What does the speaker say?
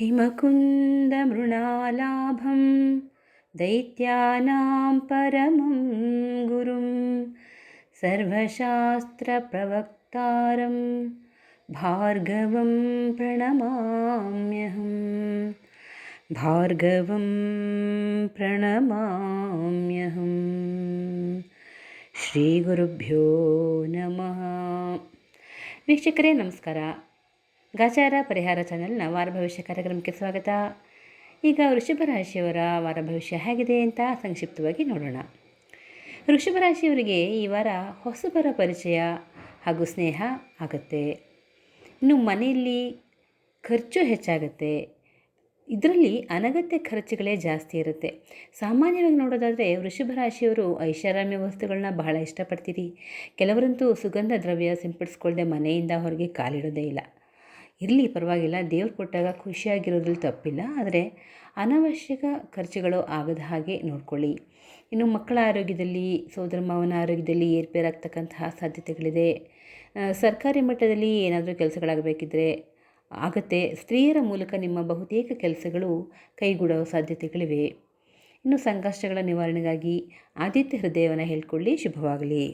हिमकुन्दमृणालाभं दैत्यानां परमं गुरुं सर्वशास्त्रप्रवक्तारं भार्गवं प्रणमाम्यहं भार्गवं प्रणमाम्यहं ಶ್ರೀಗುರುಭ್ಯೋ ನಮಃ ವೀಕ್ಷಕರೇ ನಮಸ್ಕಾರ ಗಾಚಾರ ಪರಿಹಾರ ಚಾನೆಲ್ನ ವಾರ ಭವಿಷ್ಯ ಕಾರ್ಯಕ್ರಮಕ್ಕೆ ಸ್ವಾಗತ. ಈಗ ವೃಷಭ ರಾಶಿಯವರ ವಾರ ಭವಿಷ್ಯ ಹೇಗಿದೆ ಅಂತ ಸಂಕ್ಷಿಪ್ತವಾಗಿ ನೋಡೋಣ. ವೃಷಭ ರಾಶಿಯವರಿಗೆ ಈ ವಾರ ಹೊಸಬರ ಪರಿಚಯ ಹಾಗೂ ಸ್ನೇಹ ಆಗುತ್ತೆ. ಇನ್ನು ಮನೆಯಲ್ಲಿ ಖರ್ಚು ಹೆಚ್ಚಾಗುತ್ತೆ. ಇದರಲ್ಲಿ ಅನಗತ್ಯ ಖರ್ಚುಗಳೇ ಜಾಸ್ತಿ ಇರುತ್ತೆ. ಸಾಮಾನ್ಯವಾಗಿ ನೋಡೋದಾದರೆ ವೃಷಭ ರಾಶಿಯವರು ಐಷಾರಾಮ್ಯ ವಸ್ತುಗಳನ್ನ ಬಹಳ ಇಷ್ಟಪಡ್ತೀರಿ. ಕೆಲವರಂತೂ ಸುಗಂಧ ದ್ರವ್ಯ ಸಿಂಪಡಿಸ್ಕೊಳ್ಳದೆ ಮನೆಯಿಂದ ಹೊರಗೆ ಕಾಲಿಡೋದೇ ಇಲ್ಲ. ಇರಲಿ, ಪರವಾಗಿಲ್ಲ. ದೇವ್ರು ಕೊಟ್ಟಾಗ ಖುಷಿಯಾಗಿರೋದ್ರಲ್ಲಿ ತಪ್ಪಿಲ್ಲ. ಆದರೆ ಅನಾವಶ್ಯಕ ಖರ್ಚುಗಳು ಆಗದ ಹಾಗೆ ನೋಡ್ಕೊಳ್ಳಿ. ಇನ್ನು ಮಕ್ಕಳ ಆರೋಗ್ಯದಲ್ಲಿ, ಸೋದರ ಮಾವನ ಆರೋಗ್ಯದಲ್ಲಿ ಏರ್ಪೇರಾಗ್ತಕ್ಕಂತಹ ಸಾಧ್ಯತೆಗಳಿದೆ. ಸರ್ಕಾರಿ ಮಟ್ಟದಲ್ಲಿ ಏನಾದರೂ ಕೆಲಸಗಳಾಗಬೇಕಿದ್ರೆ ಆಗತ್ತೆ. ಸ್ತ್ರೀಯರ ಮೂಲಕ ನಿಮ್ಮ ಬಹುತೇಕ ಕೆಲಸಗಳು ಕೈಗೂಡುವ ಸಾಧ್ಯತೆಗಳಿವೆ. ಇನ್ನು ಸಂಕಷ್ಟಗಳ ನಿವಾರಣೆಗಾಗಿ ಆದಿತ್ಯ ಹೃದಯವನ್ನು ಹೇಳ್ಕೊಳ್ಳಿ. ಶುಭವಾಗಲಿ.